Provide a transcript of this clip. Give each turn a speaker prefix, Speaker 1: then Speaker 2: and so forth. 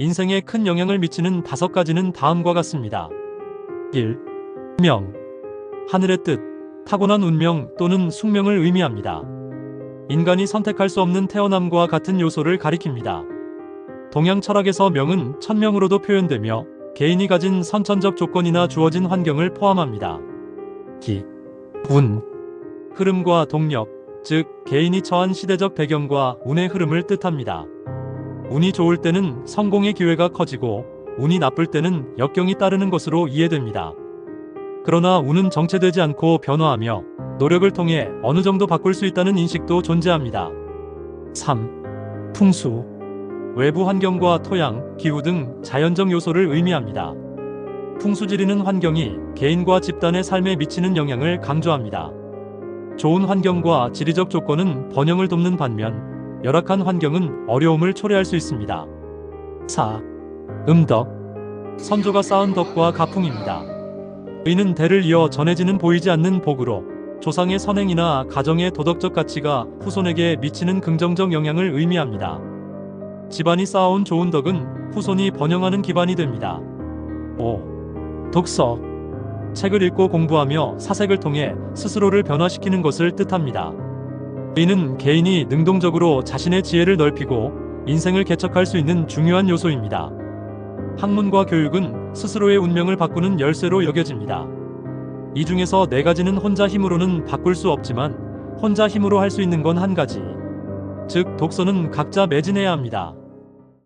Speaker 1: 인생에 큰 영향을 미치는 다섯 가지는 다음과 같습니다. 1. 명. 하늘의 뜻, 타고난 운명 또는 숙명을 의미합니다. 인간이 선택할 수 없는 태어남과 같은 요소를 가리킵니다. 동양 철학에서 명은 천명으로도 표현되며 개인이 가진 선천적 조건이나 주어진 환경을 포함합니다. 기, 운, 흐름과 동력, 즉 개인이 처한 시대적 배경과 운의 흐름을 뜻합니다. 운이 좋을 때는 성공의 기회가 커지고 운이 나쁠 때는 역경이 따르는 것으로 이해됩니다. 그러나 운은 정체되지 않고 변화하며 노력을 통해 어느 정도 바꿀 수 있다는 인식도 존재합니다. 3. 풍수 외부 환경과 토양, 기후 등 자연적 요소를 의미합니다. 풍수지리는 환경이 개인과 집단의 삶에 미치는 영향을 강조합니다. 좋은 환경과 지리적 조건은 번영을 돕는 반면 열악한 환경은 어려움을 초래할 수 있습니다. 4. 음덕 선조가 쌓은 덕과 가풍입니다. 의는 대를 이어 전해지는 보이지 않는 복으로 조상의 선행이나 가정의 도덕적 가치가 후손에게 미치는 긍정적 영향을 의미합니다. 집안이 쌓아온 좋은 덕은 후손이 번영하는 기반이 됩니다. 5. 독서 책을 읽고 공부하며 사색을 통해 스스로를 변화시키는 것을 뜻합니다. 의는 개인이 능동적으로 자신의 지혜를 넓히고 인생을 개척할 수 있는 중요한 요소입니다. 학문과 교육은 스스로의 운명을 바꾸는 열쇠로 여겨집니다. 이 중에서 네 가지는 혼자 힘으로는 바꿀 수 없지만 혼자 힘으로 할 수 있는 건 한 가지. 즉, 독서는 각자 매진해야 합니다.